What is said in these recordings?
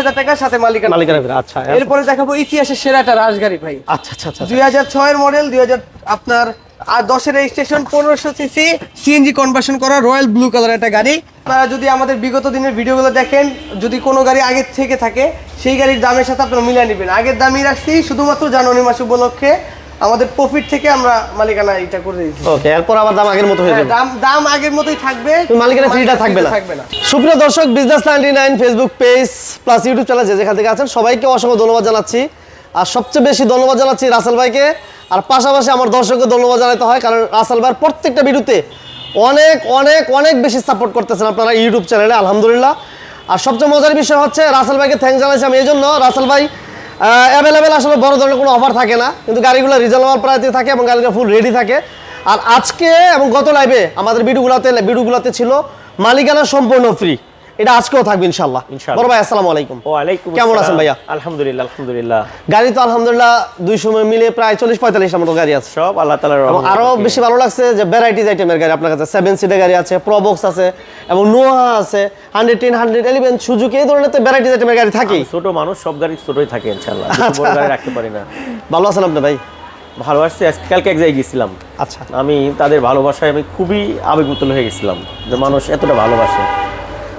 হাজার টাকার সাথে মালিকানা মালিকানা আচ্ছা এরপরে দেখাবো ইতিহাসের সেরা একটা রাজগাড়ি ভাই। আচ্ছা আচ্ছা আচ্ছা দুই হাজার ছয়ের মডেল দুই হাজার আপনার আর দশের রেজিস্ট্রেশন পনেরোশো সিসি সিএনজি কনভার্সন করা রয়্যাল ব্লু কালার একটা গাড়ি। আপনারা যদি আমাদের বিগত দিনের ভিডিওগুলো দেখেন যদি কোনো গাড়ি আগের থেকে থাকে সেই গাড়ির দামের সাথে আপনারা মিলিয়ে নেবেন। আগের দামই রাখছি শুধুমাত্র জানুয়ারি মাস উপলক্ষে আমাদের প্রফিট থেকে আমরা মালিকানা এটা করে দিয়েছি। ওকে এরপর আবার দাম আগের মতো হয়ে হ্যাঁ, যাবে। দাম দাম আগের মতোই থাকবে। মালিকানা ফ্রিটা থাকবে না। থাকবে না। সুপ্রিয় দর্শক business ninety nine Facebook page plus YouTube channel যে যেখান থেকে আছেন সবাইকে অসংখ্য ধন্যবাদ জানাচ্ছি। আর সবচেয়ে বেশি ধন্যবাদ জানাচ্ছি রাসেল ভাইকে। আর পাশাপাশি আমার দর্শককে ধন্যবাদ জানাতে হয় কারণ রাসেল ভাইয়ের প্রত্যেকটা ভিডিওতে অনেক অনেক অনেক বেশি সাপোর্ট করতেছেন আপনারা ইউটিউব চ্যানেলে আলহামদুলিল্লাহ। আর সবচেয়ে মজার বিষয় হচ্ছে রাসেল ভাইকে থ্যাংক জানাচ্ছি আমি। এই জন্য রাসেল ভাই অ্যাভেলেবেল আসলে বড় ধরনের কোনো অফার থাকে না, কিন্তু গাড়িগুলো রিজনেবল প্রায় থাকে এবং গাড়িটা ফুল রেডি থাকে। আর আজকে এবং গত লাইভে আমাদের ভিডিওগুলোতে ভিডিওগুলোতে ছিল মালিকানা সম্পূর্ণ ফ্রি এটা আজকেও থাকবে ইনশাআল্লাহ। বড় ভাই আসসালামু আলাইকুম। ওয়ালাইকুম কেমন আসসালাম। আছেন ভাইয়া? আলহামদুলিল্লাহ আলহামদুলিল্লাহ। গাড়ি তো আলহামদুলিল্লাহ দুই সময় মিলে প্রায় চল্লিশ পঁয়তাল্লিশটা মতো গাড়ি আছে। সব আল্লাহ এবং রহমতে। আরও বেশি ভালো লাগছে যে ভ্যারাইটিজ আইটেমের গাড়ি আপনার কাছে সেভেন সিটের গাড়ি আছে প্রবক্স আছে এবং নোহা আছে hundred ten hundred eleven Suzuki এই ধরনের তো ভ্যারাইটিজ আইটেমের গাড়ি আমি ছোট মানুষ সব গাড়ি ছোটই থাকে ইনশাল্লাহ বড় গাড়ি রাখতে পারি না। ভালো আছেন আপনি ভাই? ভালো আসছে আজকে কালকে এক জায়গায় গেছিলাম আচ্ছা। আমি তাদের ভালোবাসায় আমি খুবই আবেগমুতল হয়ে গেছিলাম যে মানুষ এতটা ভালোবাসে।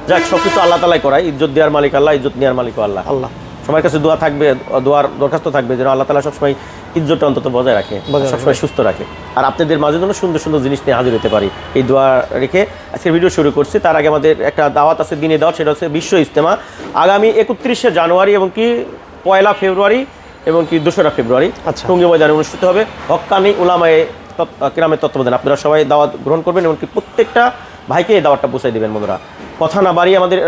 যাক সবকিছু আল্লাহ তালাই করায়। ইজ্জত দেওয়ার মালিক আল্লাহ ইজ্জত নেওয়ার মালিক আল্লাহ। আল্লাহ। সবার কাছে দোয়া থাকবে দোয়ার দরখাস্ত থাকবে যেন আল্লাহ তালা সবসময় ইজ্জতটা অন্তত বজায় রাখে সবসময় সুস্থ রাখে। আর আপনাদের মাঝে যেন সুন্দর সুন্দর জিনিস নিয়ে হাজির হতে পারি। এই দোয়া রেখে আজকের ভিডিও শুরু করছি। তার আগে আমাদের একটা দাওয়াত আছে দিনে দাওয়াত সেটা হচ্ছে বিশ্ব ইজতেমা। আগামী একত্রিশে জানুয়ারি এবং কি পয়লা ফেব্রুয়ারি এবং কি দোসরা ফেব্রুয়ারি আচ্ছা। টঙ্গী ময়দানে অনুষ্ঠিত হবে। হক্কানি উলামায়ে গ্রামের তত্ত্বাবধান। আপনারা সবাই দাওয়াত গ্রহণ করবেন এমনকি প্রত্যেকটা ভাইকে এই দাওয়াতটা পৌঁছাই দেবেন বন্ধুরা। কথা না বাড়িয়ে আমাদের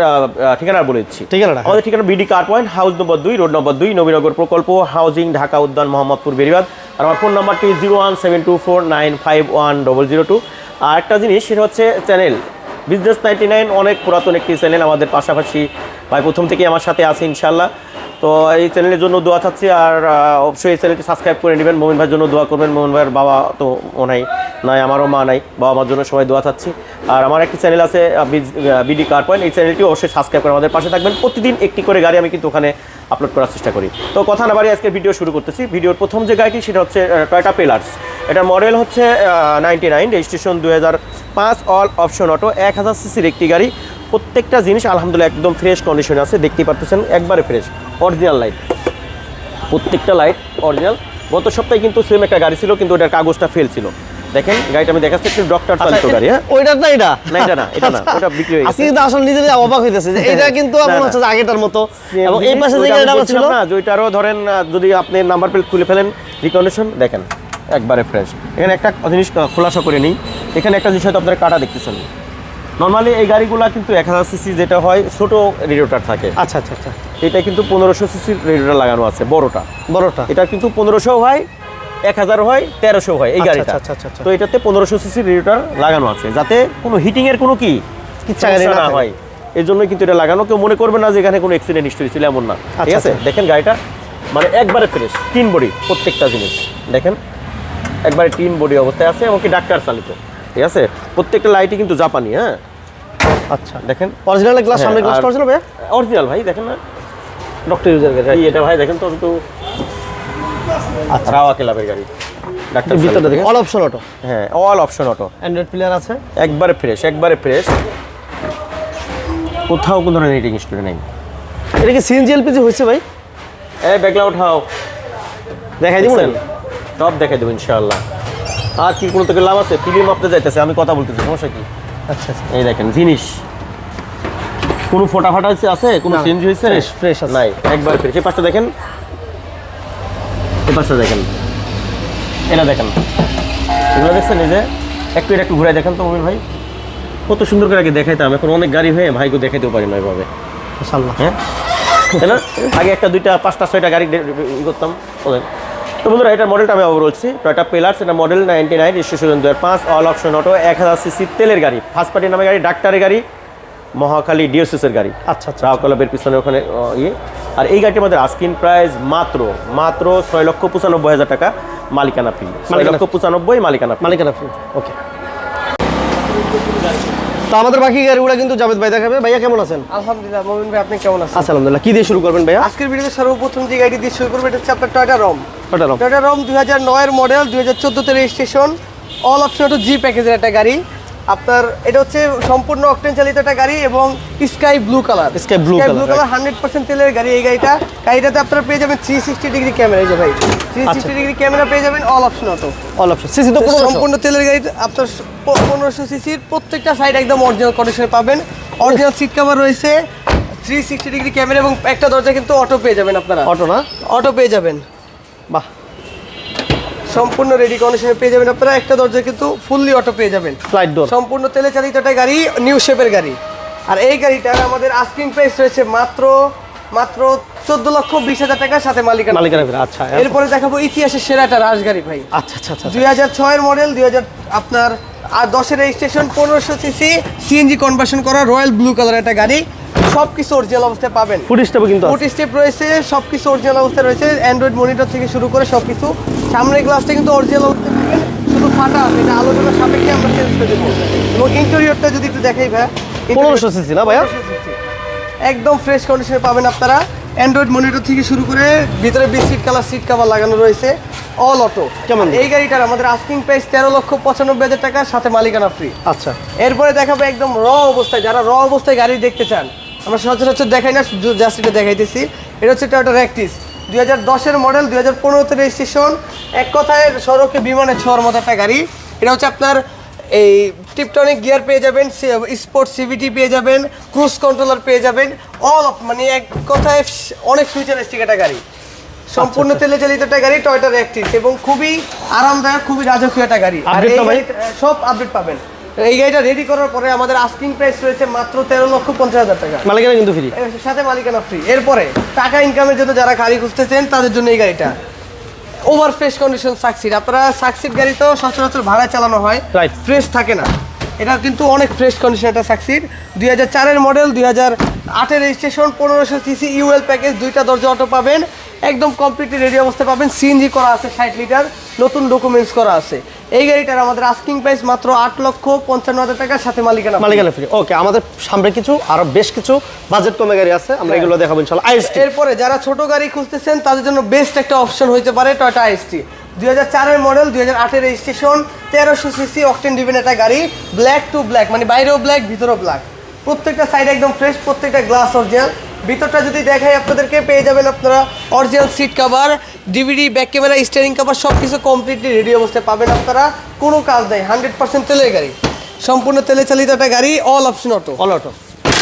ঠিকানা বলে দিচ্ছি। ঠিকানা আমাদের ঠিকানা BD car point house number দুই রোড নম্বর দুই নবীনগর প্রকল্প হাউজিং ঢাকা উদ্যান মোহাম্মদপুর বেরিবাদ আর আমার ফোন নাম্বারটি zero one seven two four nine five one double zero two আর একটা জিনিস সেটা হচ্ছে চ্যানেল বিজনেস নাইনটি নাইন অনেক পুরাতন একটি চ্যানেল আমাদের পাশাপাশি। ভাই প্রথম থেকেই আমার সাথে আছে ইনশাল্লাহ তো এই চ্যানেলের জন্য দোয়া চাচ্ছি আর অবশ্যই এই চ্যানেলটি সাবস্ক্রাইব করে নেবেন। মোমিন ভাইয়ের জন্য দোয়া করবেন। মোমিন ভাইয়ের বাবা তো ও নাই আমারও মা নাই বাবা মার জন্য সবাই দোয়া চাচ্ছি। আর আমার একটি চ্যানেল আছে বিডি কার পয়েন্ট। এই চ্যানেলটি অবশ্যই সাবস্ক্রাইব করে আমাদের পাশে থাকবেন। প্রতিদিন একটি করে গাড়ি আমি কিন্তু ওখানে আপলোড করার চেষ্টা করি। তো কথা না বাড়ি আজকে ভিডিও শুরু করতেছি। ভিডিওর প্রথম যে গাড়িটি, সেটা হচ্ছে টয়টা পেলার্স এটার মডেল হচ্ছে নাইনটি নাইন রেজিস্ট্রেশন দু হাজার পাঁচ অল অপশন অটো এক হাজার সিসির একটি গাড়ি। প্রত্যেকটা জিনিস আলহামদুলিল্লাহ একদম ফ্রেশ কন্ডিশনে আছে দেখতেই পারতেছেন একবারে ফ্রেশ অরিজিনাল লাইট প্রত্যেকটা লাইট অরিজিনাল গত সপ্তাহে কিন্তু সেম একটা গাড়ি ছিল কিন্তু ওটার কাগজটা ফেল ছিল। দেখেন গাড়িটা আমি দেখাচ্ছি একটু ডক্টর চালিত গাড়ি হ্যাঁ? ওইটা না এটা? না, এটা না, এটা না, ওটা বিক্রি হয়ে গেছে। আজকে কিন্তু আসলে নিজেরই অবাক হইতেছে যে এটা কিন্তু মনে হচ্ছে আগেটার মতো। এবং এই পাশে যে গাড়িটা ছিল না যে ওইটারও ধরেন যদি আপনি নাম্বার প্লেট খুলে ফেলেন রিকন্ডিশন দেখেন একবারে ফ্রেশ এখানে একটা জিনিস খোলাসা করে নিই। এখানে একটা জিনিস হয়তো আপনারা কাটা দেখতেছেন। নর্মালি এই গাড়িগুলো কিন্তু এক হাজার সিসি যেটা হয় ছোট রেডিওটার থাকে। আচ্ছা আচ্ছা আচ্ছা। এটা কিন্তু পনেরোশো সিসির রেডিওটার লাগানো আছে বড়টা। বড়টা? এটা কিন্তু পনেরোশো হয় এক হাজার হয় তেরোশো হয় এই আচ্ছা, গাড়িটা। আচ্ছা, আচ্ছা, আচ্ছা। তো এটাতে পনেরোশো সিসির রেডিওটার লাগানো আছে যাতে কোনো হিটিং এর কোনো কি না হয়। এই জন্য কিন্তু এটা লাগানো। কেউ মনে করবে না যে এখানে কোনো অ্যাক্সিডেন্ট হিস্টরি ছিল এমন না। ঠিক আচ্ছা, আছে? আচ্ছা। দেখেন গাড়িটা মানে একবারে ফ্রেশ তিন বডি প্রত্যেকটা জিনিস। দেখেন একবারে তিন বডি অবস্থায় আছে এবং কি ডাক্তার চালিত। ঠিক আছে? প্রত্যেকটা লাইটই কিন্তু জাপানি হ্যাঁ? আচ্ছা। দেখেন? অরিজিনাল গ্লাস সামনে গ্লাস অরিজিনাল ভাই অরিজিনাল ভাই দেখেন না? ডক্টর ইউজার গাড়ি। এটা ভাই দেখেন তো কিন্তু আচ্ছা। রাওয়া ক্লাবের গাড়ি। ডাক্তার ভিতরটা দেখেন। অল অপশন অটো হ্যাঁ all option auto Android player আছে? একবারে ফ্রেশ একবারে ফ্রেশ কোথাও কোনো ধরনের রেটিং স্টোরি নেই। এটা কি সিএনজি এলপিজি হয়েছে ভাই? এ ব্যাগলা উঠাও। দেখাই দিব সব দেখাই দেবো ইনশাআল্লাহ। আর কি কোনো থেকে লাভ আছে? ফিল্ম আপনি যাইতেছে আমি কথা বলতেছি সমস্যা কি? আচ্ছা আচ্ছা। এই দেখেন জিনিস। কোনো ফোটা ফাটা আছে? কোনো চেঞ্জ হয়েছে? fresh আছে। নাই একবার ফ্রেশ এই পাশটা দেখেন। এই পাশটা দেখেন। এটা দেখেন। এগুলো দেখছেন এই যে? একটু এটা একটু ঘুরাই দেখেন তো মমিন ভাই। কত সুন্দর করে আগে দেখাইতাম। এখন অনেক গাড়ি হয়ে ভাইকে দেখাইতেও পারি না এভাবে হ্যাঁ? তাই না? আগে একটা দুইটা পাঁচটা ছয়টা গাড়ি করতাম। ওদের তো বন্ধুরা এটার মডেলটা আমি আবার বলছি। টয়টা পেলার্স এটা মডেল নাইনটি নাইন রেজিস্ট্রেশন দু পাঁচ অল অপশন অটো এক হাজার সিসি তেলের গাড়ি ফার্স্ট পার্টি নামে গাড়ি ডাক্তারের গাড়ি মহাখালী ডিওসিসের গাড়ি। আচ্ছা আচ্ছা রাও পিছনে ওখানে ইয়ে। আর এই গাড়িটির মধ্যে আস্কিন প্রাইস মাত্র মাত্র ছয় লক্ষ পঁচানব্বই হাজার টাকা মালিকানা ফি ছয় লক্ষ পঁচানব্বই মালিকানা মালিকানা ফ্রি ওকে তো আমাদের বাকি গাড়িগুলো কিন্তু জাভেদ ভাই দেখাবে। ভাইয়া কেমন আছেন? আলহামদুলিল্লাহ মোমিন ভাই আপনি কেমন আছেন? আচ্ছা আলহামদুলিল্লাহ। কি দিয়ে শুরু করবেন ভাইয়া? আজকের ভিডিওতে সর্বপ্রথম যে গাড়ি দিয়ে শুরু করব এটা হচ্ছে আপনার Toyota Raum Toyota Raum Toyota Raum দুই হাজার নয়ের মডেল দুই হাজার চোদ্দোতে registration all option two G প্যাকেজের একটা গাড়ি। আপনার এটা হচ্ছে সম্পূর্ণ অকটেন চালিত একটা গাড়ি এবং sky blue colour Sky blue blue colour hundred percent তেলের গাড়ি এই গাড়িটা। গাড়িটাতে আপনার পেয়ে যাবেন থ্রি সিক্সটি ডিগ্রি ক্যামেরা এই যে ভাই। থ্রি। সিক্সটি ডিগ্রি ক্যামেরা পেয়ে যাবেন all option auto all option CC তো সম্পূর্ণ তেলের গাড়ি আপনার পনেরোশো সিসির প্রত্যেকটা সাইড একদম অরিজিনাল কন্ডিশনে পাবেন। অরিজিনাল সিট কভার রয়েছে থ্রি সিক্সটি ডিগ্রি ক্যামেরা এবং একটা দরজা কিন্তু অটো পেয়ে যাবেন আপনারা। অটো না? অটো পেয়ে যাবেন। বাহ। সম্পূর্ণ রেডি কন্ডিশনে পেয়ে যাবেন আপনারা। একটা দরজা কিন্তু ফুললি অটো পেয়ে যাবেন। ফ্লাইট ডোর সম্পূর্ণ তেলে চালিত একটা গাড়ি নিউ শেপের গাড়ি। আর এই গাড়িটার আমাদের আস্কিং প্রাইস রয়েছে মাত্র মাত্র চোদ্দ লক্ষ বিশ হাজার টাকার সাথে মালিকানা। মালিকানা আচ্ছা এরপরে? দেখাবো ইতিহাসের সেরা একটা রাজগাড়ি ভাই। আচ্ছা আচ্ছা আচ্ছা দুই হাজার ছয়ের মডেল দুই হাজার আপনার আর দশের রেজিস্ট্রেশন পনেরোশো সিসি সিএনজি কনভার্সন করা রয়্যাল ব্লু কালার একটা গাড়ি। সব কিছু অরিজিনাল অবস্থায় পাবেন। ফুড স্টেপও কিন্তু। ফুট স্টেপ রয়েছে সব কিছু অরিজিনাল অবস্থায় রয়েছে। অ্যান্ড্রয়েড মনিটর থেকে শুরু করে সব কিছু সামনের গ্লাসটা কিন্তু অরিজিনাল অবস্থায় পাবেন। শুধু ফাটা আছে এটা আলোচনার সাপেক্ষে আমরা চেঞ্জ করে দেবো। এবং ইন্টেরিয়রটা যদি একটু দেখাই ভাই পনেরোশো সিসি না ভাইয়া? একদম ফ্রেশ কন্ডিশনে পাবেন আপনারা। অ্যান্ড্রয়েড মনিটর থেকে শুরু করে ভিতরে বিস্কিট কালার সিট কভার লাগানো রয়েছে। অল অটো কেমন? এই গাড়িটার আমাদের আস্কিং প্রাইস তেরো লক্ষ পঁচানব্বই হাজার টাকা সাথে মালিকানা ফ্রি আচ্ছা। এরপরে দেখাবো একদম র অবস্থায়। যারা র অবস্থায় গাড়ি দেখতে চান আমরা সচরাচর দেখাই না জাস্ট এটা দেখাইতেছি। এটা হচ্ছে টয়োটা র্যাকটিস দুই হাজার দশের মডেল দুই হাজার পনেরোতে রেজিস্ট্রেশন এক কথায় সড়কে বিমানে ছোঁয়ার মতো একটা গাড়ি। এটা হচ্ছে আপনার এই টিপটনিক গিয়ার পেয়ে যাবেন স্পোর্টস সিভিটি পেয়ে যাবেন ক্রুজ কন্ট্রোলার পেয়ে যাবেন। অল অফ মানে এক কথায় অনেক ফিউচারিস্টিক একটা গাড়ি। সম্পূর্ণ তেলে চালিত একটা গাড়ি টয়টার র্যাকটিস এবং খুবই আরামদায়ক খুবই রাজকীয় একটা গাড়ি। আর এই ভাই? সব আপডেট পাবেন। এই গাড়িটা রেডি করার পরে আমাদের আস্কিং প্রাইস রয়েছে মাত্র তেরো লক্ষ পঞ্চাশ হাজার টাকা। মালিকানা কিন্তু ফ্রি সাথে মালিকানা ফ্রি এরপরে টাকা ইনকামের জন্য যারা গাড়ি খুঁজতেছেন তাদের জন্য এই গাড়িটা। ওভার ফ্রেশ কন্ডিশন সাকসিড আপনারা সাকসিড গাড়ি তো সচরাচর ভাড়ায় চালানো হয়. ফ্রেশ থাকে না। এটা কিন্তু অনেক ফ্রেশ কন্ডিশন একটা সাকসিড দুই হাজার চারের মডেল দুই হাজার আটের রেজিস্ট্রেশন পনেরোশো সিসি ইউএল প্যাকেজ দুইটা দরজা অটো পাবেন। একদম কমপ্লিটলি রেডি অবস্থায় পাবেন। সিএনজি করা আছে ষাট লিটার। নতুন ডকুমেন্টস করা আছে। এই গাড়িটার আমাদের আস্কিং প্রাইস মাত্র আট লক্ষ পঞ্চান্ন হাজার টাকার সাথে মালিকানা মালিকানা ফ্রি ওকে আমাদের সামনে কিছু আরও বেশ কিছু বাজেট কমে গাড়ি আছে। আমরা এগুলো দেখাবো ইনশাল্লাহ। আইএসটি এরপরে যারা ছোট গাড়ি খুঁজতেছেন তাদের জন্য বেস্ট একটা অপশন হইতে পারে টয়টা আইএসটি দুই হাজার চারের মডেল দুই হাজার আটের রেজিস্ট্রেশন তেরোশো সিসি অকটেন ডিভেন একটা গাড়ি ব্ল্যাক টু ব্ল্যাক মানে বাইরেও ব্ল্যাক ভিতরেও ব্ল্যাক প্রত্যেকটা সাইড একদম ফ্রেশ প্রত্যেকটা গ্লাস অরিজিনাল ভিতরটা যদি দেখাই আপনাদেরকে পেয়ে যাবেন আপনারা original seat cover DVD back camera steering cover সব কিছু কমপ্লিটলি রেডি অবস্থায় পাবেন আপনারা। কোনো কাজ নেই হান্ড্রেড পার্সেন্ট তেলের গাড়ি। সম্পূর্ণ তেলে চালিত একটা গাড়ি all option auto all auto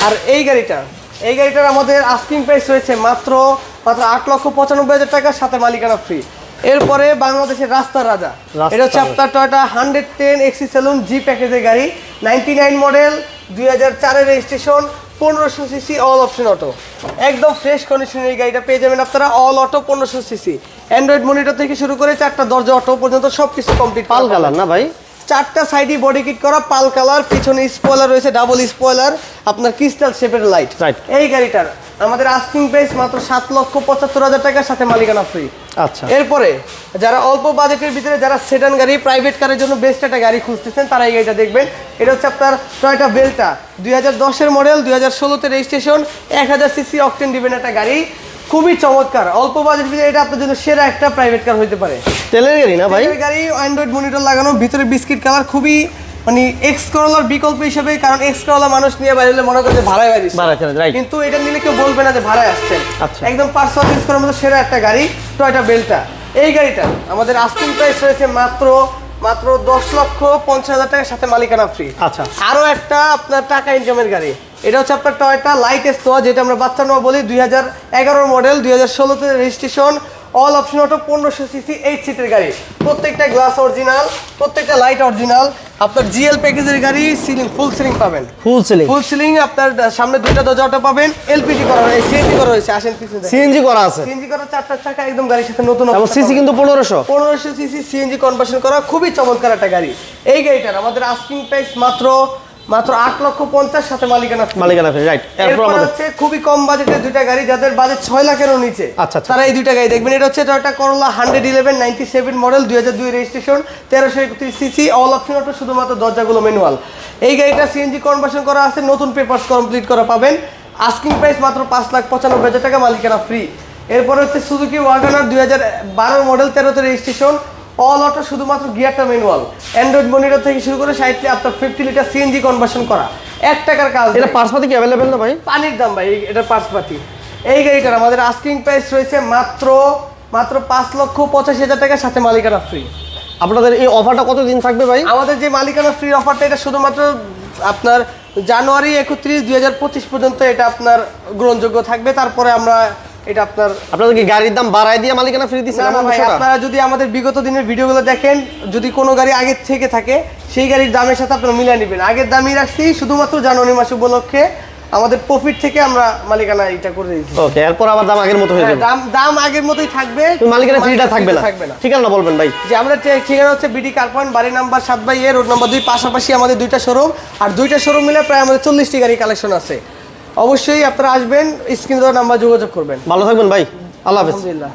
আর এই গাড়িটা এই গাড়িটার আমাদের আস্কিং প্রাইস রয়েছে মাত্র মাত্র আট লক্ষ পঁচানব্বই হাজার টাকার সাথে মালিকানা ফ্রি এরপরে বাংলাদেশের রাস্তার রাজা। এটা হচ্ছে আপনার Toyota hundred ten Axio saloon G প্যাকেজের গাড়ি নাইনটি নাইন মডেল দুই হাজার চারের রেজিস্ট্রেশন পনেরোশো সিসি অল অপশন অটো। একদম ফ্রেশ কন্ডিশনের এই গাড়িটা পেয়ে যাবেন আপনারা অল অটো পনেরোশো সিসি। অ্যান্ড্রয়েড মনিটর থেকে শুরু করে চারটা দরজা অটো পর্যন্ত সব কিছু কমপ্লিট পাল কালার না ভাই? চারটা সাইডই বডি কিট করা পাল কালার পিছনে স্পয়লার রয়েছে ডাবল স্পয়লার আপনার ক্রিস্টাল শেপের লাইট. এই গাড়িটার আমাদের আস্কিং প্রাইস মাত্র সাত লক্ষ পঁচাত্তর হাজার টাকার সাথে মালিকানা ফ্রি আচ্ছা। এরপরে যারা অল্প বাজেটের ভিতরে যারা সেডান গাড়ি প্রাইভেট কারের জন্য বেস্ট একটা গাড়ি খুঁজতেছেন তারা এই গাড়িটা দেখবেন। এটা হচ্ছে আপনার টয়টা বেলটা। দুই হাজার দশের মডেল দুই হাজার ষোলোতে রেজিস্ট্রেশন এক হাজার সিসি অকটেন দিবেন একটা গাড়ি। খুবই চমৎকার। অল্প বাজেট ভিতরে এটা আপনার জন্য সেরা একটা প্রাইভেট কার হতে পারে। তেলের গাড়ি না ভাই? গাড়ি অ্যান্ড্রয়েড মনিটর লাগানো ভিতরে বিস্কিট কালার খুবই মানে এক্স করলার বিকল্প হিসেবে কারণ এক্স করলা মানুষ নিয়ে বাইরে হলে মনে করে ভাড়ায় বাইরে. কিন্তু এটা নিলে কেউ বলবে না যে ভাড়ায় আসছেন। আচ্ছা। একদম পার্সোনাল ইউজ করার মতো সেরা একটা গাড়ি টয়টা বেলটা এই গাড়িটা আমাদের আস্কিং প্রাইস রয়েছে মাত্র মাত্র দশ লক্ষ পঞ্চাশ হাজার টাকার সাথে মালিকানা ফ্রি আচ্ছা। আরও একটা আপনার টাকা ইনকামের গাড়ি। এটা হচ্ছে আপনার টয়টা লাইট এস্তোয়া যেটা আমরা বাচ্চা নেওয়া বলি দুই হাজার এগারো মডেল দুই হাজার ষোলোতে রেজিস্ট্রেশন অল অপশন অটো পনেরোশো সিসি এইট সিটের গাড়ি। প্রত্যেকটা গ্লাস অরিজিনাল প্রত্যেকটা লাইট অরিজিনাল আপনার জিএল প্যাকেজের গাড়ি সিলিং ফুল সিলিং পাবেন। ফুল সিলিং ফুল সিলিং আপনার সামনে দুইটা দরজা অটো পাবেন। এলপিজি করা হয়েছে সিএনজি করা হয়েছে আসেন পিছনে সিএনজি করা আছে। সিএনজি করা চারটা চাকা একদম গাড়ির সাথে নতুন এবং সিসি কিন্তু পনেরোশো। পনেরোশো সিসি সিএনজি কনভার্সন করা খুবই চমৎকার একটা গাড়ি। এই গাড়িটার আমাদের আস্কিং প্রাইস মাত্র মাত্র আট লক্ষ পঞ্চাশ সাথে মালিকানা মালিকানা রাইট এরপর হচ্ছে খুবই কম বাজেটের দুইটা গাড়ি যাদের বাজেট ছয় লাখেরও নিচে। আচ্ছা, আচ্ছা। তারা এই দুইটা গাড়ি দেখবেন। এটা হচ্ছে Toyota Corolla hundred eleven ninety seven model দুই হাজার দুই রেজিস্ট্রেশন তেরোশো একত্রিশ সিসি অল অপশন অটো শুধুমাত্র দরজাগুলো ম্যানুয়াল এই গাড়িটা সিএনজি কনভার্সন করা আছে নতুন পেপারস কমপ্লিট করা পাবেন। আস্কিং প্রাইস মাত্র পাঁচ লাখ পঁচানব্বই হাজার টাকা মালিকানা ফ্রি এরপর হচ্ছে সুজুকি ওয়াগনার দুই হাজার বারো মডেল তেরোতে রেজিস্ট্রেশন অল অটো শুধুমাত্র গিয়ারটা ম্যানুয়াল অ্যান্ড্রয়েড মনিটর থেকে শুরু করে ষাটটি আপনার ফিফটি লিটার সিএনজি কনভার্সন করা। এক টাকার কাজ এটা পার্সপাতি কি অ্যাভেলেবেল না ভাই? পানির দাম ভাই এটার পার্সপাতি এই গাড়িটার আমাদের আস্কিং প্রাইস রয়েছে মাত্র মাত্র পাঁচ লক্ষ পঁচাশি হাজার টাকার সাথে মালিকানা ফ্রি আপনাদের এই অফারটা কতদিন থাকবে ভাই? আমাদের যে মালিকানা ফ্রি অফারটা এটা শুধুমাত্র আপনার জানুয়ারি একত্রিশ দুই হাজার পঁচিশ পর্যন্ত এটা আপনার গ্রহণযোগ্য থাকবে। তারপরে আমরা এটা আপনার আপনাদের কি গাড়ির দাম বাড়ায় দিয়ে মালিকানা ফ্রি দিচ্ছেন না, না ভাই, আপনারা যদি আমাদের বিগত দিনের ভিডিওগুলো দেখেন যদি কোনো গাড়ি আগের থেকে থাকে সেই গাড়ির দামের সাথে আপনারা মিলিয়ে নেবেন। আগের দামই রাখছি শুধুমাত্র জানুয়ারি মাস উপলক্ষে আমাদের প্রফিট থেকে আমরা মালিকানা এটা করে দিয়েছি। ওকে এরপর আবার দাম আগের মতো হয়ে হ্যাঁ, যাবে। দাম দাম আগের মতোই থাকবে। মালিকানা ফ্রিটা থাকবে না। থাকবে না। ঠিকানা বলবেন ভাই। যে আমরা ঠিকানা হচ্ছে বিডি কার পয়েন্ট বাড়ি নাম্বার সাত বাই এ রোড নাম্বার দুই পাশাপাশি আমাদের দুইটা শোরুম আর দুইটা শোরুম মিলে প্রায় আমাদের চল্লিশটি গাড়ি কালেকশন আছে। অবশ্যই আপনারা আসবেন স্ক্রিন দেওয়ার নাম্বার যোগাযোগ করবেন। ভালো থাকবেন ভাই। আল্লাহ হাফিজ। আলহামদুলিল্লাহ।